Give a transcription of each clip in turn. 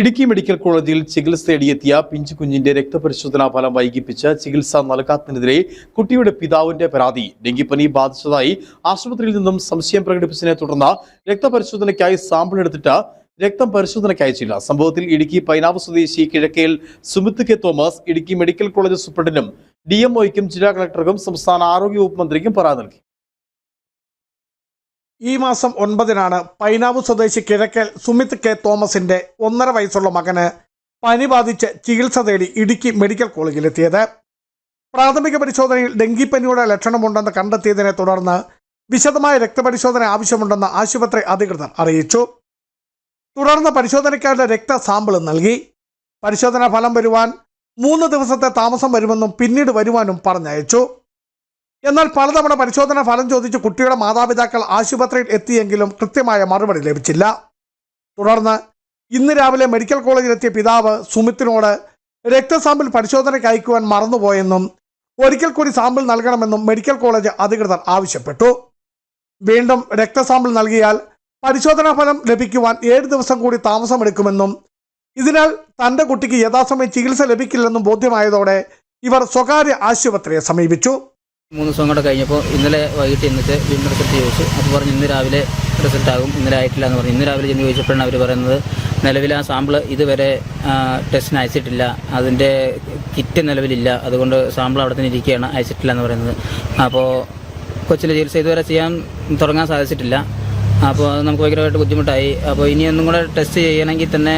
Idukki medical കോളേജിൽ ചികിത്സ തേടിയെത്തിയ പിഞ്ചു കുഞ്ഞിന്റെ രക്തപരിശോധനാ ഫലം വൈകിപ്പിച്ച് ചികിത്സ നൽകാത്തതിനെതിരെ കുട്ടിയുടെ പിതാവിന്റെ പരാതി. ഡെങ്കിപ്പനി ബാധിച്ചതായി ആശുപത്രിയിൽ നിന്നും സംശയം പ്രകടിപ്പിച്ചതിനെ തുടർന്ന് രക്തപരിശോധനയ്ക്കായി സാമ്പിൾ എടുത്തിട്ട് രക്തം പരിശോധനയ്ക്ക് അയച്ചില്ല സംഭവത്തിൽ ഇടുക്കി പൈനാവ് സ്വദേശി Kizhakkel Sumith K Thomas Idukki medical college സൂപ്രണ്ടിനും D ജില്ലാ കളക്ടർക്കും സംസ്ഥാന ആരോഗ്യ വകുപ്പ് മന്ത്രിക്കും പരാതി നൽകി. ഈ മാസം ഒൻപതിനാണ് പൈനാവ് സ്വദേശി കിഴക്കൽ സുമിത് കെ തോമസിന്റെ ഒന്നര വയസ്സുള്ള മകന് പനി ബാധിച്ച് ചികിത്സ തേടി ഇടുക്കി മെഡിക്കൽ കോളേജിലെത്തിയത്. പ്രാഥമിക പരിശോധനയിൽ ഡെങ്കിപ്പനിയുടെ ലക്ഷണമുണ്ടെന്ന് കണ്ടെത്തിയതിനെ തുടർന്ന് വിശദമായ രക്തപരിശോധന ആവശ്യമുണ്ടെന്ന് ആശുപത്രി അധികൃതർ അറിയിച്ചു. തുടർന്ന് പരിശോധനയ്ക്കാരുടെ രക്ത സാമ്പിളും നൽകി. പരിശോധനാ ഫലം വരുവാൻ മൂന്ന് ദിവസത്തെ താമസം വരുമെന്നും പിന്നീട് വരുവാനും പറഞ്ഞയച്ചു. എന്നാൽ പലതവണ പരിശോധന ഫലം ചോദിച്ച് കുട്ടിയുടെ മാതാപിതാക്കൾ ആശുപത്രിയിൽ എത്തിയെങ്കിലും കൃത്യമായ മറുപടി ലഭിച്ചില്ല. തുടർന്ന് ഇന്ന് രാവിലെ മെഡിക്കൽ കോളേജിലെത്തിയ പിതാവ് സുമിത്തിനോട് രക്തസാമ്പിൾ പരിശോധനയ്ക്ക് അയക്കുവാൻ മറന്നുപോയെന്നും ഒരിക്കൽ കൂടി സാമ്പിൾ നൽകണമെന്നും മെഡിക്കൽ കോളേജ് അധികൃതർ ആവശ്യപ്പെട്ടു. വീണ്ടും രക്തസാമ്പിൾ നൽകിയാൽ പരിശോധനാ ഫലം ലഭിക്കുവാൻ ഏഴ് ദിവസം കൂടി താമസമെടുക്കുമെന്നും ഇതിനാൽ തന്റെ കുട്ടിക്ക് യഥാസമയം ചികിത്സ ലഭിക്കില്ലെന്നും ബോധ്യമായതോടെ ഇവർ സ്വകാര്യ ആശുപത്രിയെ സമീപിച്ചു. മൂന്ന് ദിവസം കൂടെ കഴിഞ്ഞപ്പോൾ ഇന്നലെ വൈകിട്ട് ഇന്നത്തെ വീണ്ടും റിസൾട്ട് ചോദിച്ചു. അപ്പോൾ പറഞ്ഞു ഇന്ന് രാവിലെ റിസൾട്ട് ആകും. ഇന്നലെ ആയിട്ടില്ല എന്ന് പറഞ്ഞു. ഇന്ന് രാവിലെ ചെന്ന് ചോദിച്ചപ്പോഴാണ് അവർ പറയുന്നത് നിലവിൽ ആ സാമ്പിൾ ഇതുവരെ ടെസ്റ്റിന് അയച്ചിട്ടില്ല. അതിന്റെ കിറ്റ് നിലവിലില്ല. അതുകൊണ്ട് സാമ്പിൾ അവിടെ തന്നെ ഇരിക്കുകയാണ്. അയച്ചിട്ടില്ല എന്ന് പറയുന്നത്. അപ്പോൾ കൊച്ചിലെ ചികിത്സ ഇതുവരെ ചെയ്യാൻ തുടങ്ങാൻ സാധിച്ചിട്ടില്ല. അപ്പോൾ അത് നമുക്ക് ഭയങ്കരമായിട്ട് ബുദ്ധിമുട്ടായി. അപ്പോൾ ഇനി ഒന്നും കൂടെ ടെസ്റ്റ് ചെയ്യണമെങ്കിൽ തന്നെ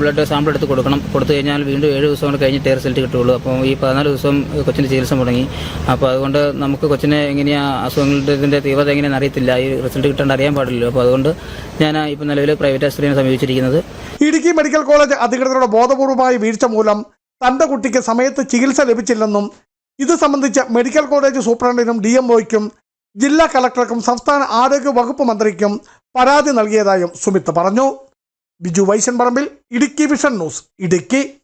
ബ്ലഡ് സാമ്പിൾ എടുത്ത് കൊടുക്കണം. കൊടുത്തു കഴിഞ്ഞാൽ വീണ്ടും ഏഴ് ദിവസം കൂടെ കഴിഞ്ഞിട്ടേ റിസൾട്ട് കിട്ടുള്ളൂ അപ്പോൾ ഈ പതിനാല് ദിവസം കൊച്ചിന്റെ ചികിത്സ മുടങ്ങി. അപ്പോൾ അതുകൊണ്ട് നമുക്ക് കൊച്ചിനെ എങ്ങനെയാണ് അസുഖങ്ങളുടെ തീവ്രത എങ്ങനെയാണെന്ന് അറിയത്തില്ല. ഈ റിസൾട്ട് കിട്ടാണ്ട് അറിയാൻ പാടില്ലല്ലോ. അപ്പോൾ അതുകൊണ്ട് ഞാൻ ഇപ്പോൾ നിലവിൽ പ്രൈവറ്റ് ആശുപത്രിയെ സമീപിച്ചിരിക്കുന്നത്. ഇടുക്കി മെഡിക്കൽ കോളേജ് അധികൃതരുടെ ബോധപൂർവമായ വീഴ്ച മൂലം തന്റെ കുട്ടിക്ക് സമയത്ത് ചികിത്സ ലഭിച്ചില്ലെന്നും ഇത് സംബന്ധിച്ച് മെഡിക്കൽ കോളേജ് സൂപ്രണ്ടിനും ഡി എംഒയ്ക്കും ജില്ലാ കളക്ടർക്കും സംസ്ഥാന ആരോഗ്യ വകുപ്പ് മന്ത്രിക്കും പരാതി നൽകിയതായും സുമിത്ത് പറഞ്ഞു. Biju Vaishan Parambil Idukki vision news Idukki.